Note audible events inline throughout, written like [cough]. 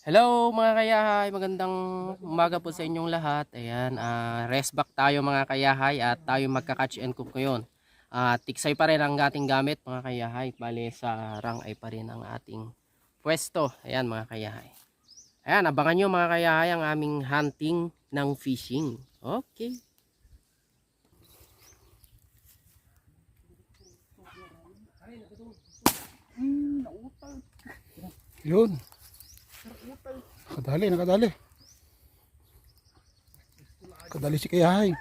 Hello mga kayahay, magandang umaga po sa inyong lahat. Ayan, ah, rest back tayo mga kayahay at tayo magka-catch and cook ngayon. Ah, tiksay pa rin ang ating gamit mga kayahay. Bale sa rang ay pa rin ang ating pwesto. Ayan mga kayahay. Ayan, abangan nyo mga kayahay ang aming hunting ng fishing. Okay. Yun. Nakadali, nakadali. Nakadali si Kayahay.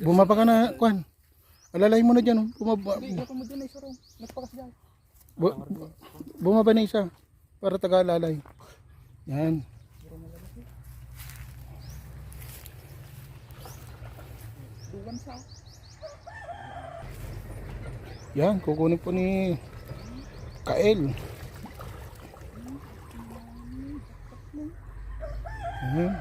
Bumaba ka na, Kwan. Alalay mo na dyan. oh. Bumaba. Bu bu- bumaba na isa. Para taga-alalay. Yan. Yan, kukunin po ni Kael. Ayan. Ayun,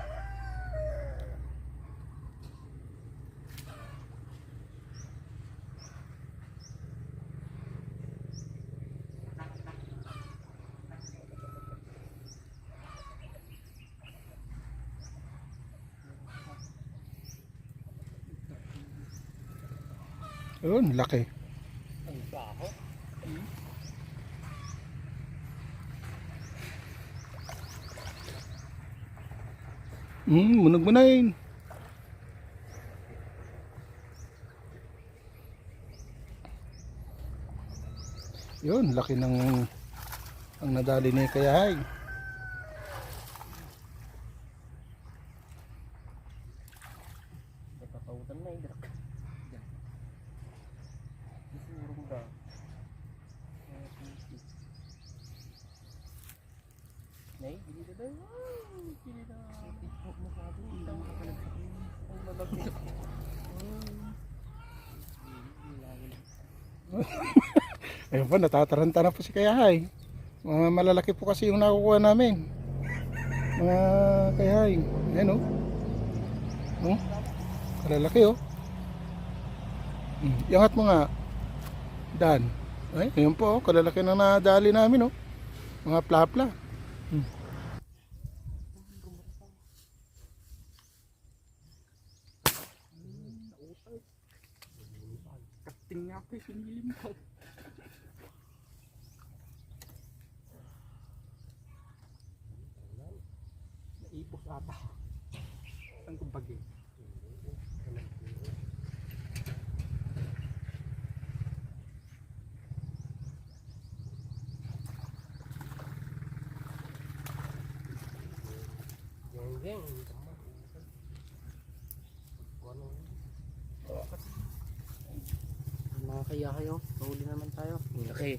laki. Hmm, munog mo na yun. Laki ng ang nadali ni Kayahay. Nakakautan na eh. Isurong ka. Nay, hindi na daw. [laughs] Ayun pa, natataranta na po si Kayahay. Mga malalaki po kasi yung nakukuha namin. Mga Kayahay. Ayan o. Oh. Oh. O. Oh. Hmm. Iangat mo nga. Dan. Ay, ayun po. Oh. Kalalaki na nadali namin o. Oh. Mga plapla. Hmm. Kasting nga ako, sinilim ko. Naipos ata. Ang kumbagi. Kaya kayo, mahuli naman tayo. Okay.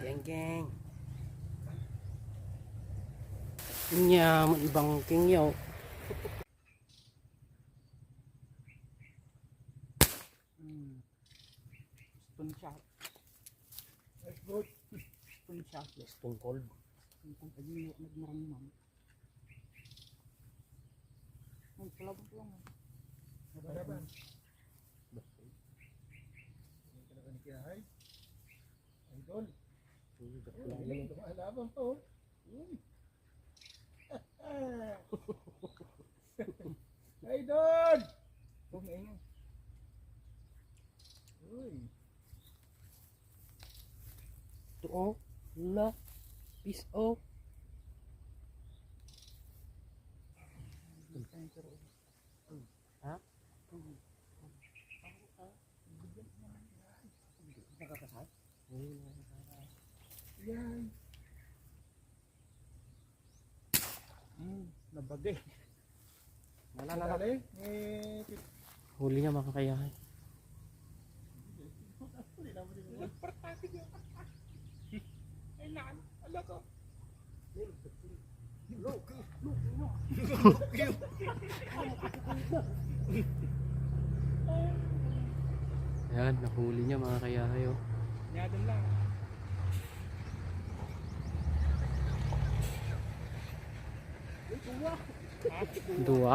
geng, geng. Nya, ibang kingyaw. Hmm. Spoon shot. That's good. Spoon shot. Stone cold. Ang kung pag-iiyak nagmaramman. Ay, palabang ko lang. Laban. Kayahay. Idol. Ayun, lumalaban pa o. Uy. [laughs] Idol! Huwag inyo. Uy. Tuo. La. Peace oh. Ha? Nakakasal? Hindi nakakasal. Yan. Hmm, nabagay. Nadali. Eh, Huli niya mga kakayahan. Ay, naan. Ala ka. Ayan, nahuli niya mga kayahay oh. Kanya lang. Dua.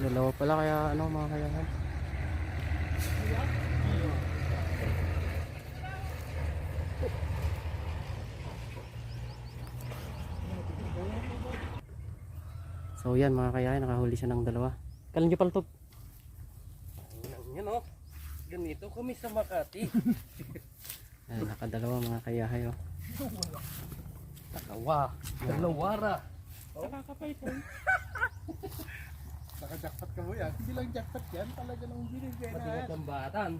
Dalawa pala kaya ano mga kayahan. So yan mga kayahan, nakahuli siya ng dalawa. Kalan niyo paltog. Yan o. Ganito kami sa Makati. [laughs] Ay, nakadalawa mga kayahay oh. Nakawa. Dalawara. Nakakapay po. [laughs] Naka-jackpot ka mo yan. Hindi lang jackpot yan. Talaga nang binigay Matigat ng batan.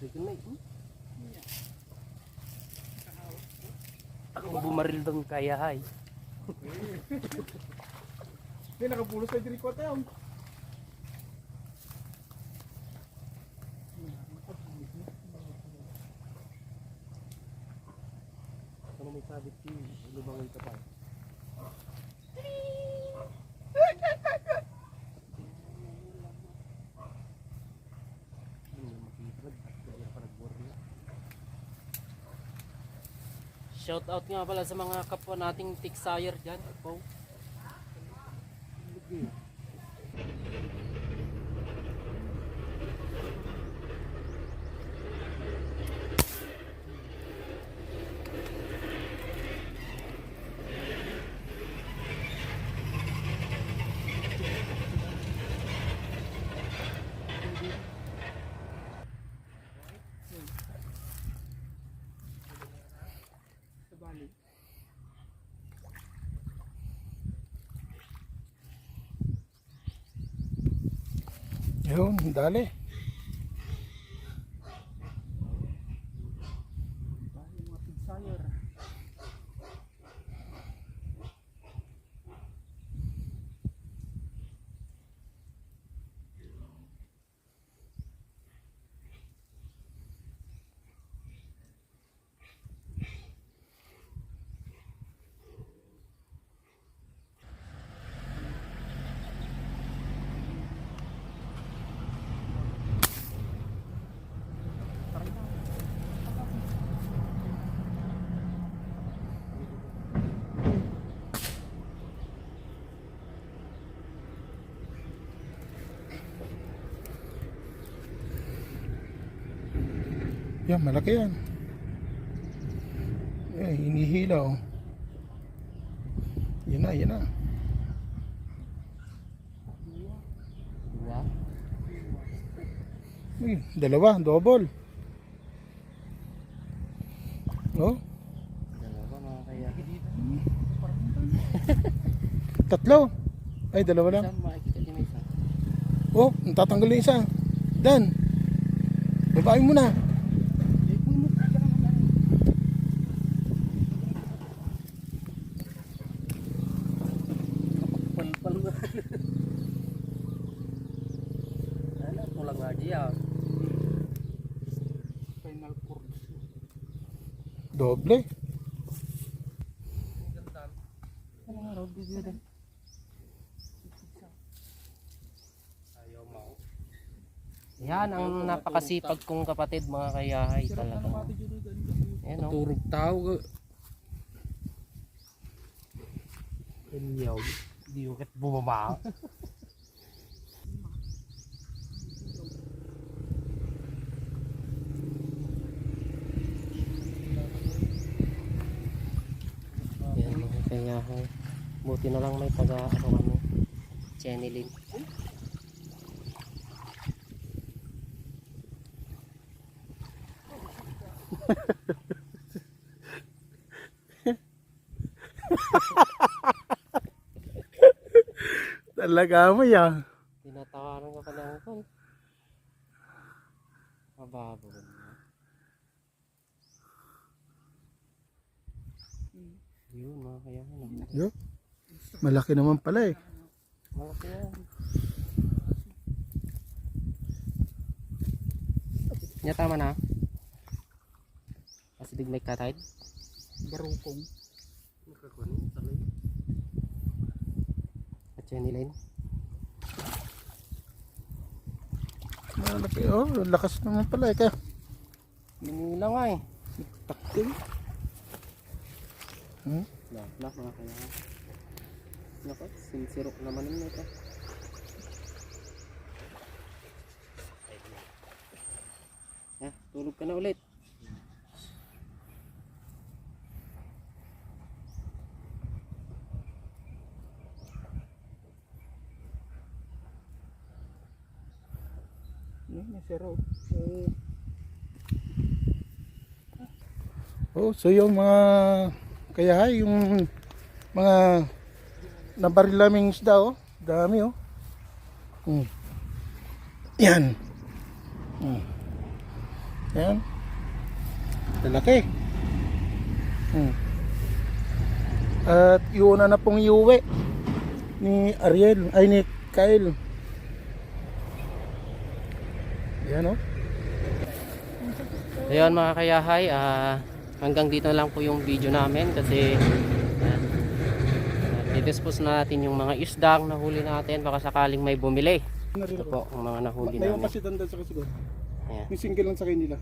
Sumugsikin na eh. Akong bumaril doon kayahay. Hindi, nakapulos sa diri ko tayo. Ano may sabit si lubangin ka pa? Shout out nga pala sa mga kapwa nating Tixayer dyan. Po. Sa bali. Yun, dali. Bali mga pigsayer. Yan, malaki yan. Yan, hinihila oh. Yan na, yan na. Uy, dalawa, double. Oh, Dalawa mga kayahay. tatlo. Ay, dalawa lang. Oh, natatanggal yung isa. Dan. Babae mo na. Doble. Yan ang napakasipag kong kapatid mga kayahay talaga. Ayan o. Oh. Turog tao. Kanyaw. Hindi ko kat bumaba. [laughs] Kayahay. Buti na lang may taga ano ano. Chenilin. [laughs] Talaga mo yan. Tinatawaran ka pa ng kon. Mababo ba naman? Yun mga kayahay. Yo. Malaki naman pala eh. Mga kayahay. Nya tama na. Kasi dig may katay. Barukong. At yan nila Malaki. Oh, lakas naman pala eh. Kaya. Binila nga eh. Taktil. Hmm? Wala mga kayahay. Nako, sinsirok naman yun ito. Eh, tulog ka na ulit. Zero. Oh, so yung mga kayahay, yung mga nabaril naming isda oh. Dami oh. Hmm. Yan. Hmm. Yan. Lalaki. Hmm. At iuna na pong iuwi ni Ariel, ay ni Kyle. Yan oh. Ayun mga kayahay, ah, hanggang dito lang po yung video namin kasi uh, na natin yung mga isdang nahuli natin baka sakaling may bumili. Ito po ang mga nahuli May namin. kasi dandan sa kasiguro. Ayan. May single lang sa kanila.